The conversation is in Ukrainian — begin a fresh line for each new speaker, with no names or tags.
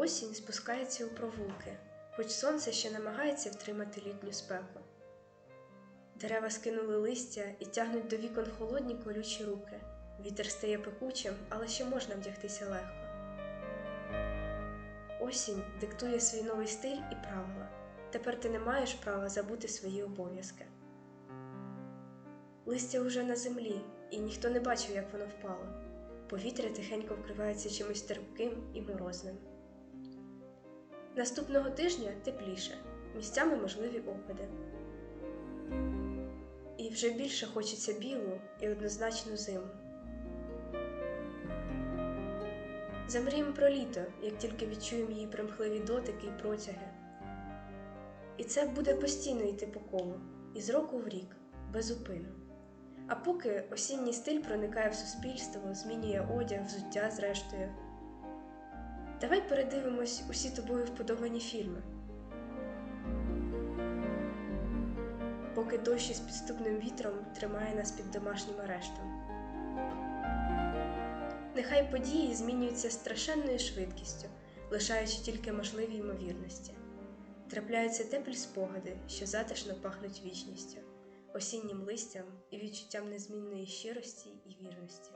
Осінь спускається у провулки, хоч сонце ще намагається втримати літню спеку. Дерева скинули листя і тягнуть до вікон холодні колючі руки. Вітер стає пекучим, але ще можна вдягтися легко. Осінь диктує свій новий стиль і правила. Тепер ти не маєш права забути свої обов'язки. Листя уже на землі, і ніхто не бачив, як воно впало. Повітря тихенько вкривається чимось терпким і морозним. Наступного тижня тепліше, місцями можливі опади. І вже більше хочеться білу і однозначну зиму. Замріємо про літо, як тільки відчуємо її примхливі дотики і протяги. І це буде постійно йти по колу, із року в рік, без зупину. А поки осінній стиль проникає в суспільство, змінює одяг, взуття зрештою. Давай передивимось усі тобою вподобані фільми. Поки дощ із підступним вітром тримає нас під домашнім арештом. Нехай події змінюються страшенною швидкістю, лишаючи тільки можливі ймовірності. Трапляються теплі спогади, що затишно пахнуть вічністю, осіннім листям і відчуттям незмінної щирості і вірності.